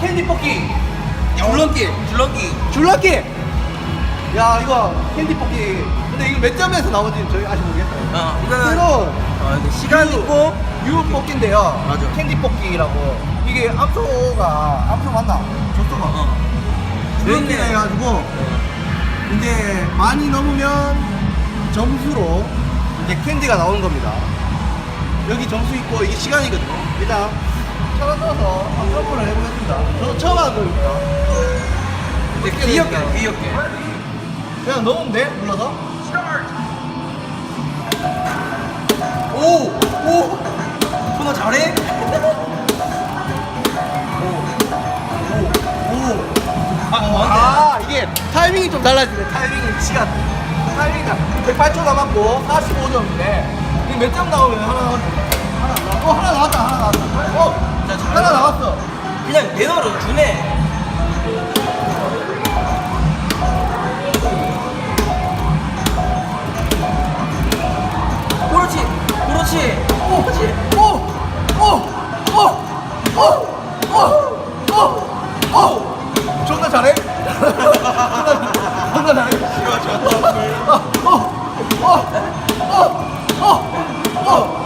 캔디 뽑기. 줄넘기 줄넘기 줄넘기. 야, 이거 캔디 뽑기. 근데 이거 몇 점에서 나오는지 저희 아직 모르겠어요. 어 이거는 새로 어, 이거 시간 있고 유 뽑기인데요. 맞아. 캔디 뽑기라고. 이게 암소가, 암소 맞나? 조소가. 어. 줄넘기 그렇네. 해가지고 이제 많이 넘으면 점수로 이제 캔디가 나오는 겁니다. 여기 점수 있고 이게 시간이거든요. 일단 떠서 점프를 해보겠습니다. 저도 처음 하는 거니까. 귀엽게 귀엽게 그냥 넣으면 돼? 눌러서? 오! 오! 손아 잘해? 아, 안 아, 이게 타이밍이 좀 달라지네. 타이밍이 시간. 타이밍이 108초 남았고 45점인데 이게 몇점 나오면 하나 나왔어. 하나 안 나왔어. 어, 하나 나왔다. 하나 나왔다. 매너로 주네. 그렇지, 그렇지. 오, 그렇지. 오, 오, 오, 오, 오, 오, 오. 존나 잘해? 존나 잘해? 좋아, 좋아. 어, 어, 어, 어, 어, 어.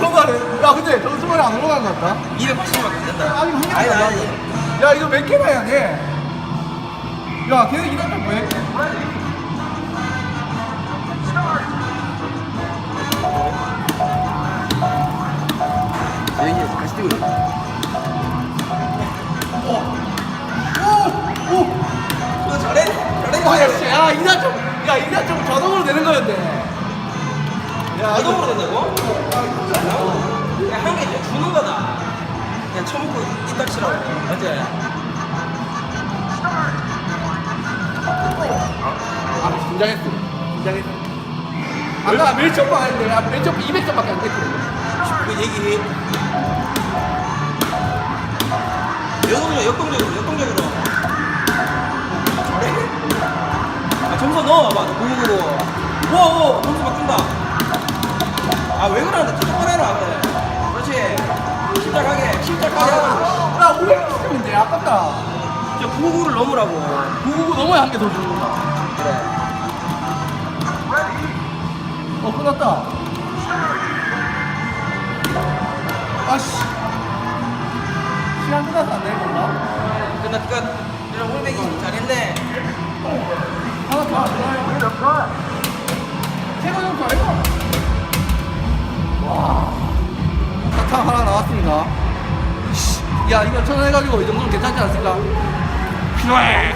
전화해. 야, 근데 점수만이 안 올라간 것 같다. 280밖에 안 된다. 아니, 아니, 안 아니. 야, 이거 몇 개나 해야 돼? 야, 걔네 이단 좀 뭐해? 여기 같이 뛰고 있다. 오! 오! 너 잘해? 잘해? 아, 야, 씨, 야, 이단 좀, 야, 이단 좀 자동으로 되는 거였네. 야, 자동으로 된다고? 그냥 한개 주는 거다. 그냥 처먹고 이따 치라고. 맞지? 아, 긴장했어. 긴장했어. 아까 몇 점만 했는데, 야, 몇 점, 200점밖에 안 됐거든. 그 얘기. 역동적, 역동적으로, 역동적으로. 아, 점수 넣어봐. 고무고무. 오, 오, 점수 바꾼다. 아, 왜 그러는데? 툭툭 해라. 그래. 그렇지. 침착하게, 침착하게 하고. 나 500점인데, 아깝다. 저 99를 넘으라고. 999 넘어야 한 개 더 주는 거다. 그래. 어, 끝났다. 아씨. 시간 안 되는 건가? 끝났, 끝. 이런 홀백이 잘했네. 하나 더. 정도 아이가? 와. 사탕 하나 나왔습니다. 씨, 야, 이거 천원 해가지고 이 정도면 괜찮지 않습니까? 필요해.